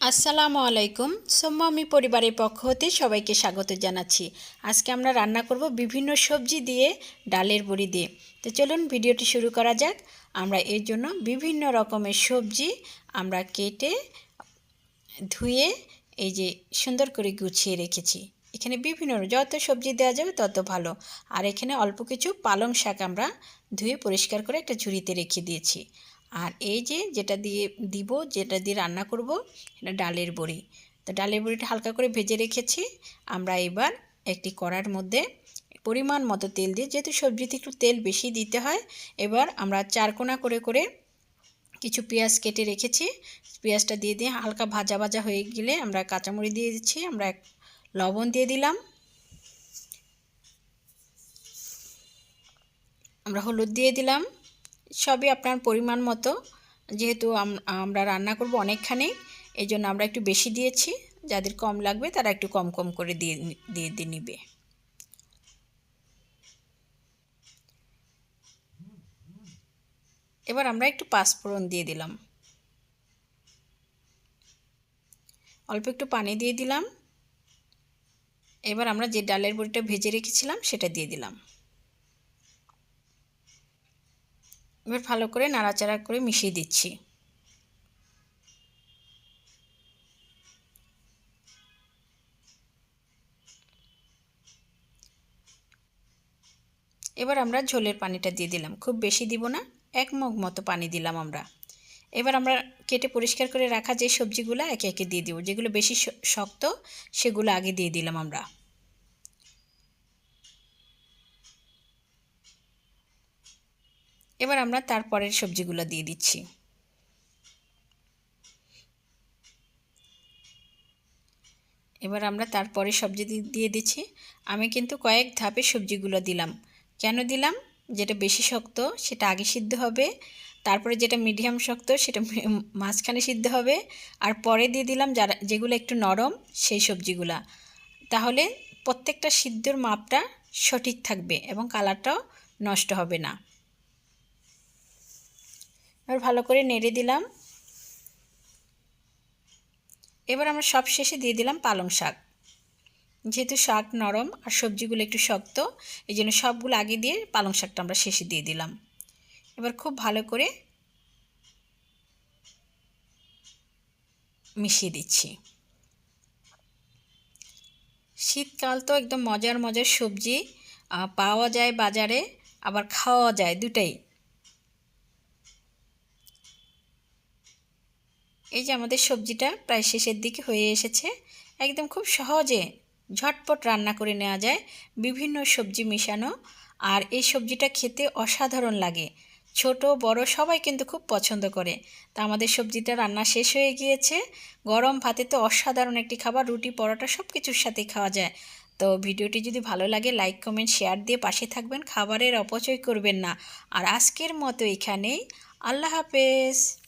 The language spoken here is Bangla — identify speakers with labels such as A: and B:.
A: আসসালামু আলাইকুম। সোম্মা আমি পরিবারের পক্ষ হতে সবাইকে স্বাগত জানাচ্ছি। আজকে আমরা রান্না করব বিভিন্ন সবজি দিয়ে, ডালের বড়ি দিয়ে। তো চলুন ভিডিওটি শুরু করা যাক। আমরা এর জন্য বিভিন্ন রকমের সবজি আমরা কেটে, ধুয়ে, এই যে সুন্দর করে গুছিয়ে রেখেছি। এখানে বিভিন্ন যত সবজি দেওয়া যাবে তত ভালো। আর এখানে অল্প কিছু পালং শাক আমরা ধুয়ে পরিষ্কার করে একটা ঝুড়িতে রেখে দিয়েছি। আর এই যে যেটা দিয়ে দিব, যেটা দিয়ে রান্না করব, এটা ডালের বড়ি। তো ডালের বড়িটা হালকা করে ভেজে রেখেছি। আমরা এবার একটি কড়ার মধ্যে পরিমাণ মতো তেল দিয়ে, যেহেতু সবজিতে একটু তেল বেশি দিতে হয়, এবার আমরা চারকোনা করে করে কিছু পেঁয়াজ কেটে রেখেছি। পেঁয়াজটা দিয়ে দিয়ে হালকা ভাজা ভাজা হয়ে গেলে আমরা কাঁচামরিচ দিয়ে দিচ্ছি। আমরা এক লবণ দিয়ে দিলাম। আমরা হলুদ দিয়ে দিলাম। সবই আপনার পরিমাণ মতো। যেহেতু আমরা রান্না করব অনেকখানি এই জন্য আমরা একটু বেশি দিয়েছি। যাদের কম লাগবে তারা একটু কম কম করে দিয়ে দিয়ে দিয়ে নিবে। এবার আমরা একটু পাঁচফোড়ন দিয়ে দিলাম। অল্প একটু পানি দিয়ে দিলাম। এবার আমরা যে ডালের বড়িটা ভেজে রেখেছিলাম সেটা দিয়ে দিলাম। এবার ভালো করে নাড়াচাড়া করে মিশিয়ে দিচ্ছি। এবার আমরা ঝোলের পানিটা দিয়ে দিলাম। খুব বেশি দিব না, এক মগ মতো পানি দিলাম আমরা। এবার আমরা কেটে পরিষ্কার করে রাখা যে সবজিগুলো একে একে দিয়ে দিব, যেগুলো বেশি শক্ত, সেগুলো আগে দিয়ে দিলাম আমরা। এবার আমরা তারপরের সবজিগুলো দিয়ে দিচ্ছি। এবার আমরা তারপরে সবজি দিয়ে দিচ্ছি। আমি কিন্তু কয়েক ধাপে সবজিগুলো দিলাম। কেন দিলাম? যেটা বেশি শক্ত, সেটা আগে সিদ্ধ হবে, তারপরে যেটা মিডিয়াম শক্ত, সেটা মাঝখানে সিদ্ধ হবে, আর পরে দিয়ে দিলাম যারা যেগুলো একটু নরম, সেই সবজিগুলা। তাহলে প্রত্যেকটা সিদ্ধর মাপটা সঠিক থাকবে এবং কালারটাও নষ্ট হবে না। এবার ভালো করে নেড়ে দিলাম। এবার আমরা সব শেষে দিয়ে দিলাম পালং শাক। যেহেতু শাক নরম আর সবজিগুলো একটু শক্ত, এই জন্য সবগুলো আগে দিয়ে পালং শাকটা আমরা শেষে দিয়ে দিলাম। এবার খুব ভালো করে মিশিয়ে দিচ্ছি। শীতকাল তো একদম মজার মজার সবজি পাওয়া যায় বাজারে, আবার খাওয়া যায় দুটাই। এই যে আমাদের সবজিটা প্রায় শেষের দিকে হয়ে এসেছে, একদম খুব সহজে ঝটপট রান্না করে নেওয়া যায়, বিভিন্ন সবজি মেশানো। আর এই সবজিটা খেতে অসাধারণ লাগে। ছোট, বড় সবাই কিন্তু খুব পছন্দ করে। তা আমাদের সবজিটা রান্না শেষ হয়ে গিয়েছে। গরম ভাতে তো অসাধারণ একটি খাবার, রুটি, পরোটা সব কিছুর সাথেই খাওয়া যায়। তো ভিডিওটি যদি ভালো লাগে লাইক কমেন্ট শেয়ার দিয়ে পাশে থাকবেন। খাবারের অপচয় করবেন না। আর আজকের মতো এখানেই। আল্লাহ হাফেজ।